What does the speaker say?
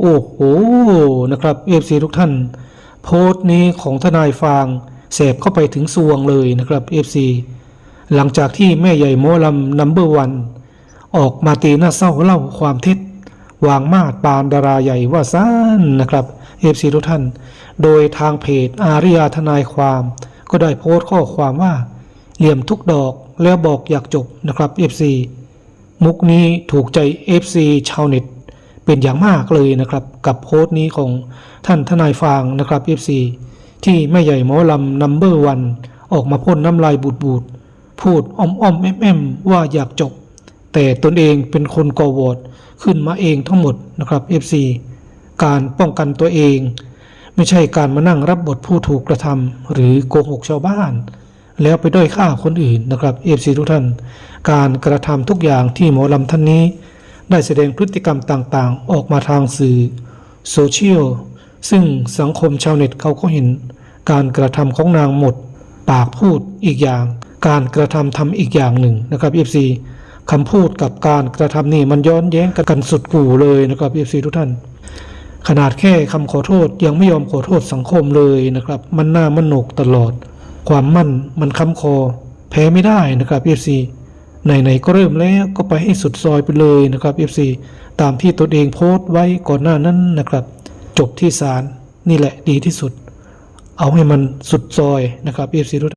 โอ้โหนะครับเอฟซีทุกท่าน โพสต์นี้ของทนายฟางเสพเข้าไปถึงสวงเลยนะครับเอฟซีหลังจากที่แม่ใหญ่โมลำนัมเบอร์วันออกมาตีหน้าเศร้าเล่าความเท็จวางมาดปานดาราใหญ่ว่าซ่านนะครับเอฟซีทุกท่าน โดยทางเพจอาริยาทนายความ ก็ได้โพสต์ข้อความว่า เหลี่ยมทุกดอกแล้วบอกอยากจบนะครับ FC มุกนี้ถูกใจ FC ชาวเน็ต เป็นอย่างมากเลยนะครับ กับโพสต์นี้ของท่านทนายฟางนะครับ FC ที่แม่ใหญ่หมอลำนัมเบอร์วันออกมาพ่นน้ำลายบูดบูดๆพูดอ้อมอ้อมแอมแอมว่าอยากจบ แต่ตนเองเป็นคนก่อวอดขึ้นมาเองทั้งหมดนะครับ FC การป้องกันตัวเอง ไม่ใช่การมานั่งรับบทผู้ถูกกระทำหรือโกหกชาวบ้าน แล้วไปด้อยค่าคนอื่นนะครับเอฟซีทุกท่าน การกระทำทุกอย่างที่หมอลำท่านนี้ ได้แสดงพฤติกรรมต่างๆ ออกมาทางสื่อโซเชียลซึ่งสังคมชาวเน็ตเขาก็เห็น การกระทำของนางหมด ปากพูดอีกอย่าง การกระทำทำอีกอย่างหนึ่งนะครับเอฟซีคำพูดกับการกระทำนี่มันย้อนแย้งกันสุดกู่เลยนะครับเอฟซีทุกท่าน ขนาดแค่คำขอโทษยังไม่ยอมขอโทษสังคมเลยนะครับ มันหน้ามันหนกตลอด ความมั่นมันค้ำคอ แพ้ไม่ได้นะครับ FC ไหนๆก็เริ่มแล้วก็ไปให้สุดซอยไปเลยนะครับ FC ตามที่ตนเองโพสต์ไว้ก่อนหน้านั้นนะครับ จบที่ศาลนี่แหละดีที่สุด เอาให้มันสุดซอยนะครับ FC ทุกท่น